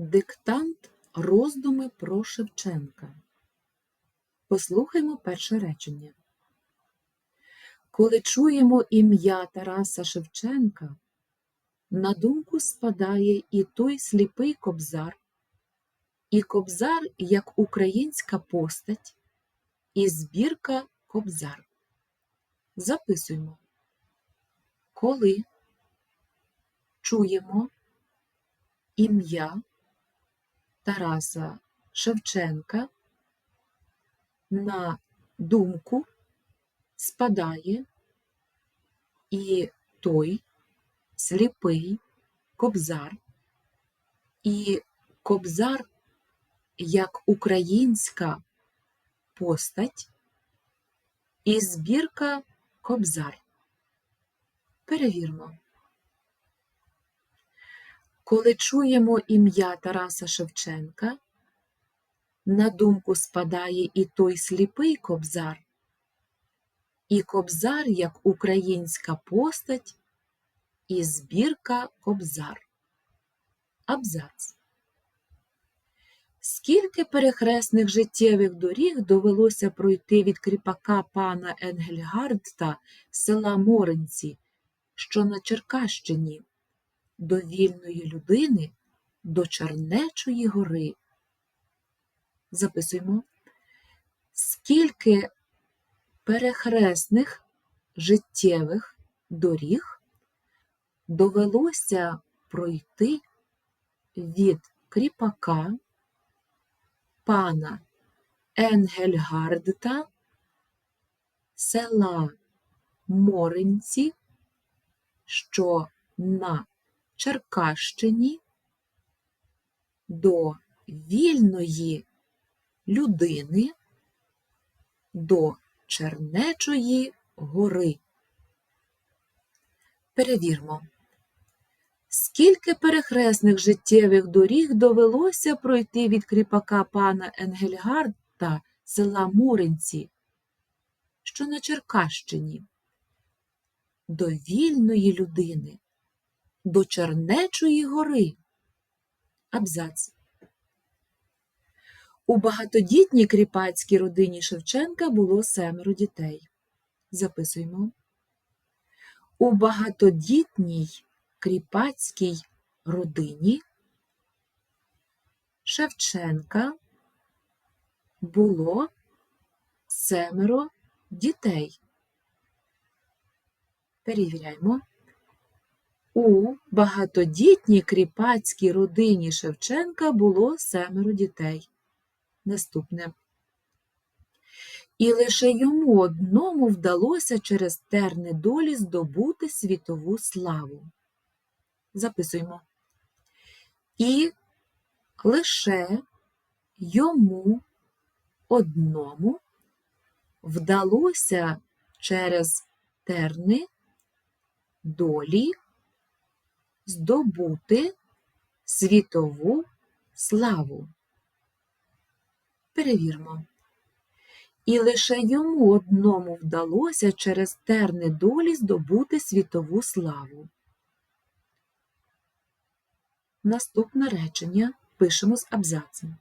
Диктант роздуми про Шевченка. Послухаймо перше речення. Коли чуємо ім'я Тараса Шевченка, на думку спадає і той сліпий кобзар, і кобзар як українська постать, і збірка кобзар. Записуємо. Коли чуємо ім'я Тараса Шевченка, на думку спадає і той сліпий кобзар, і кобзар як українська постать, і збірка кобзар. Перевірмо. Коли чуємо ім'я Тараса Шевченка, на думку спадає і той сліпий кобзар, і кобзар як українська постать, і збірка кобзар. Абзац. Скільки перехресних життєвих доріг довелося пройти від кріпака пана Енгельгардта села Моринці, що на Черкащині, до вільної людини, до Чернечої гори. Записуємо. Скільки перехресних життєвих доріг довелося пройти від кріпака пана Енгельгардта села Моринці, що на Черкащині до вільної людини, до Чернечої гори. Перевірмо. Скільки перехресних життєвих доріг довелося пройти від кріпака пана Енгельгарда села Муринці, що на Черкащині, до вільної людини, до Чернечої гори. Абзац. У багатодітній кріпацькій родині Шевченка було семеро дітей. Записуємо. У багатодітній кріпацькій родині Шевченка було семеро дітей. Перевіряємо. У багатодітній кріпацькій родині Шевченка було семеро дітей. Наступне. І лише йому одному вдалося через терни долі здобути світову славу. Записуємо. І лише йому одному вдалося через терни долі здобути світову славу. Перевірмо. І лише йому одному вдалося через терни долі здобути світову славу. Наступне речення пишемо з абзацем.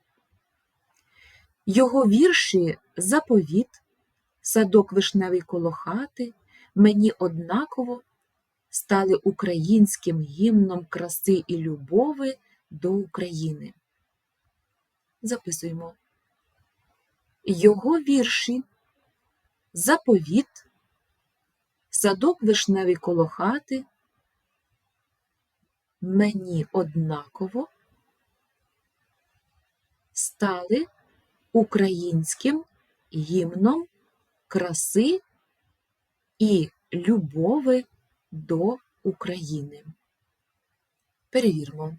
Його вірші заповіт, садок вишневий коло хати, мені однаково стали українським гімном краси і любови до України. Записуємо. Його вірші заповіт, садок вишневий коло хати, мені однаково стали українським гімном краси і любови до України. Перевірмо.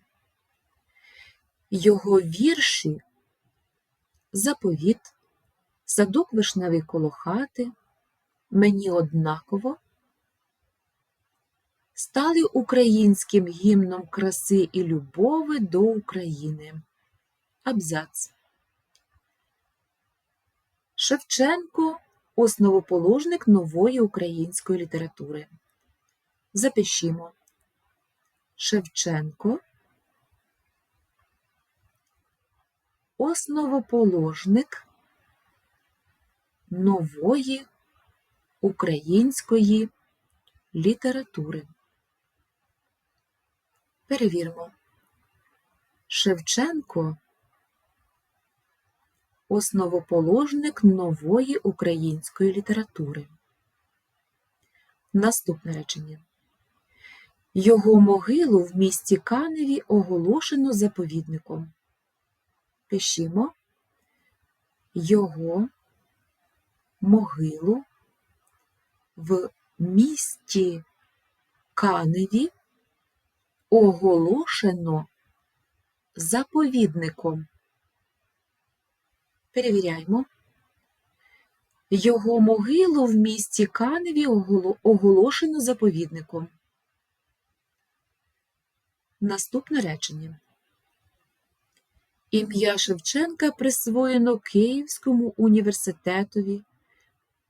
Його вірші заповіт, садок вишневий коло хати, мені однаково стали українським гімном краси і любови до України. Абзац. Шевченко основоположник нової української літератури. Запишімо. Шевченко основоположник нової української літератури. Перевіримо. Шевченко основоположник нової української літератури. Наступне речення. Його могилу в місті Каневі оголошено заповідником. Пишімо його могилу в місті Каневі оголошено заповідником. Перевіряємо. Його могилу в місті Каневі оголошено заповідником. Наступне речення. Ім'я Шевченка присвоєно Київському університетові,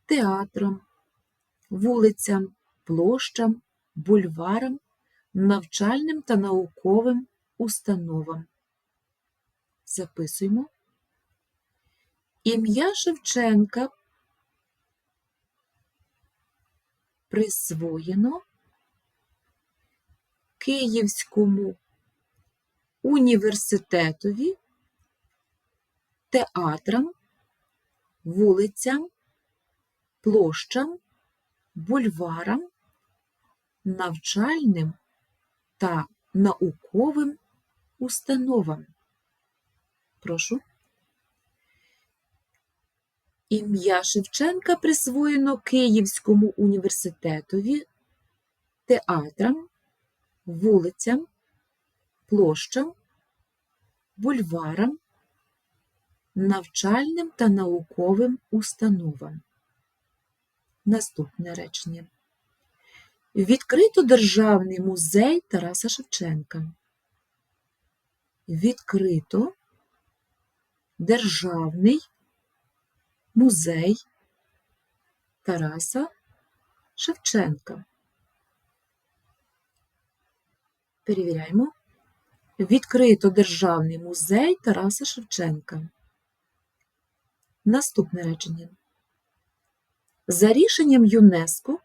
театрам, вулицям, площам, бульварам, навчальним та науковим установам. Записуємо. Ім'я Шевченка присвоєно Київському університетові, театрам, вулицям, площам, бульварам, навчальним та науковим установам. Прошу. Ім'я Шевченка присвоєно Київському університетові, театрам, вулицям, площам, бульварам, навчальним та науковим установам. Наступне речення. Відкрито Державний музей Тараса Шевченка. Відкрито Державний музей Тараса Шевченка. Перевіряємо. Відкрито Державний музей Тараса Шевченка. Наступне речення. За рішенням ЮНЕСКО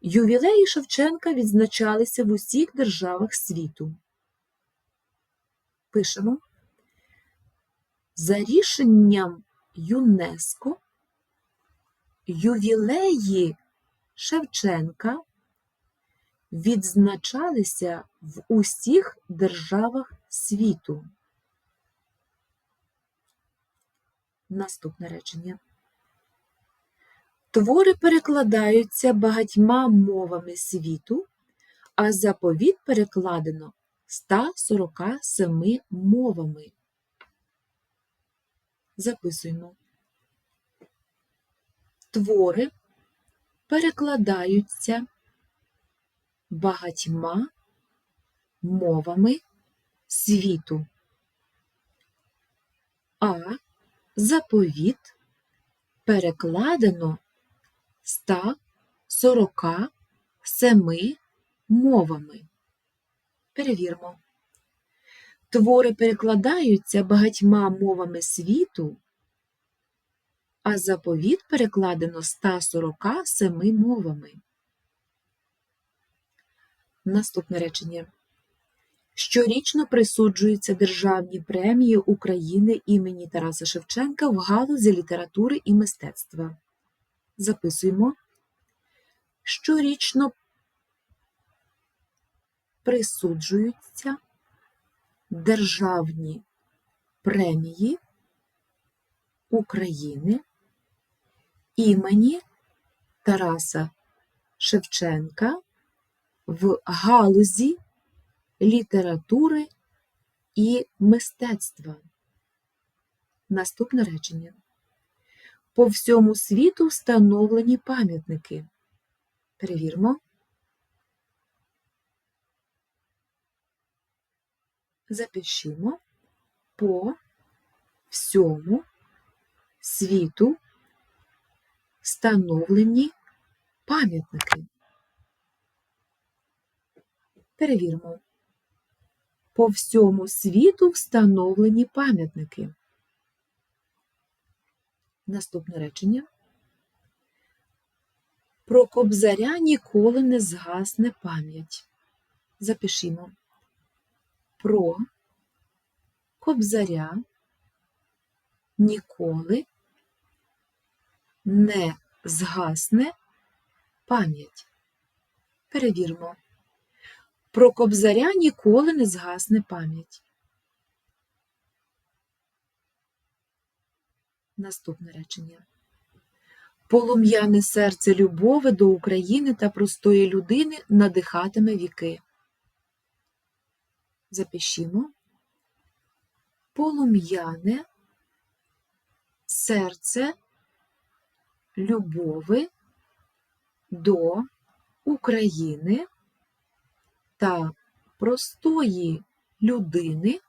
ювілеї Шевченка відзначалися в усіх державах світу. Пишемо. За рішенням ЮНЕСКО ювілеї Шевченка відзначалися в усіх державах світу. Наступне речення. Твори перекладаються багатьма мовами світу, а заповіт перекладено 147 мовами. Записуємо. Твори перекладаються багатьма мовами світу, а заповіт перекладено 147 мовами. Перевірмо. Твори перекладаються багатьма мовами світу, а заповіт перекладено 147 мовами. Наступне речення. Щорічно присуджуються державні премії України імені Тараса Шевченка в галузі літератури і мистецтва. Записуємо. Щорічно присуджуються державні премії України імені Тараса Шевченка в галузі літератури і мистецтва. Наступне речення. По всьому світу встановлені пам'ятники. Перевірмо. Запишімо по всьому світу встановлені пам'ятники. Перевіримо. По всьому світу встановлені пам'ятники. Наступне речення. Про кобзаря ніколи не згасне пам'ять. Запишімо. Про кобзаря ніколи не згасне пам'ять. Перевірмо. Про кобзаря ніколи не згасне пам'ять. Наступне речення. Полум'яне серце любови до України та простої людини надихатиме віки. Запишімо. Полум'яне серце любови до України та простої людини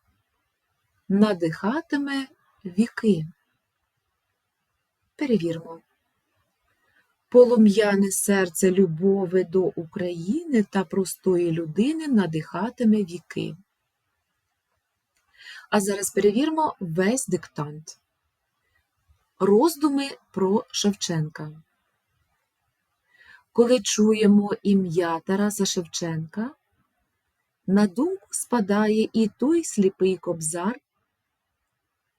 надихатиме віки. Перевірмо. Полум'яне серце любови до України та простої людини надихатиме віки. А зараз перевірмо весь диктант. Роздуми про Шевченка. Коли чуємо ім'я Тараса Шевченка, на думку спадає і той сліпий кобзар,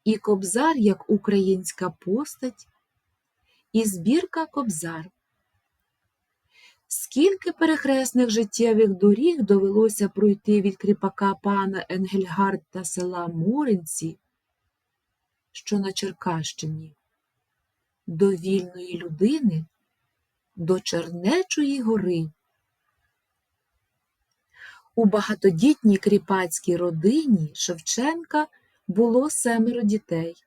і кобзар як українська постать, і збірка кобзар. Скільки перехресних життєвих доріг довелося пройти від кріпака пана Енгельгарта села Моринці, що на Черкащині, до вільної людини, до Чернечої гори. У багатодітній кріпацькій родині Шевченка було семеро дітей.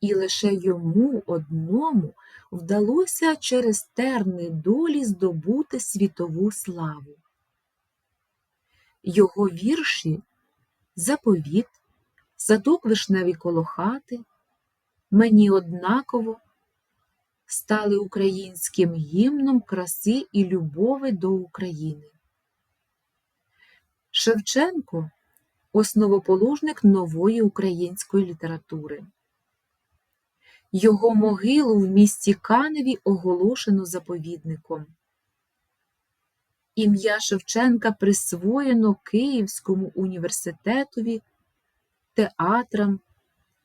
І лише йому одному вдалося через терни долі здобути світову славу. Його вірші Заповіт, Садок вишневий коло хати, Мені однаково стали українським гімном краси і любови до України. Шевченко основоположник нової української літератури. Його могилу в місті Каневі оголошено заповідником. Ім'я Шевченка присвоєно Київському університетові, театрам,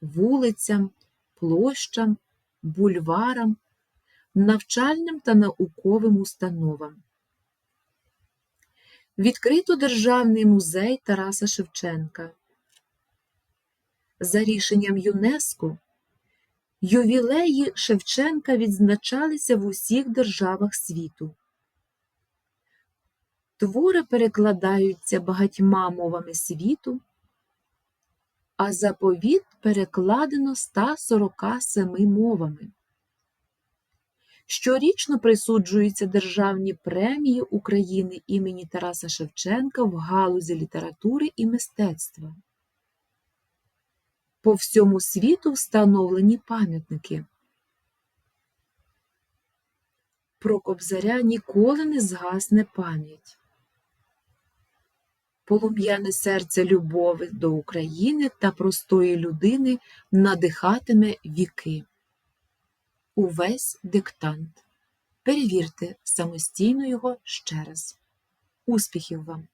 вулицям, площам, бульварам, навчальним та науковим установам. Відкрито Державний музей Тараса Шевченка. За рішенням ЮНЕСКО ювілеї Шевченка відзначалися в усіх державах світу. Твори перекладаються багатьма мовами світу, а заповіт перекладено 147 мовами. Щорічно присуджуються державні премії України імені Тараса Шевченка в галузі літератури і мистецтва. По всьому світу встановлені пам'ятники. Про кобзаря ніколи не згасне пам'ять. Полум'яне серце любови до України та простої людини надихатиме віки. Увесь диктант. Перевірте самостійно його ще раз. Успіхів вам!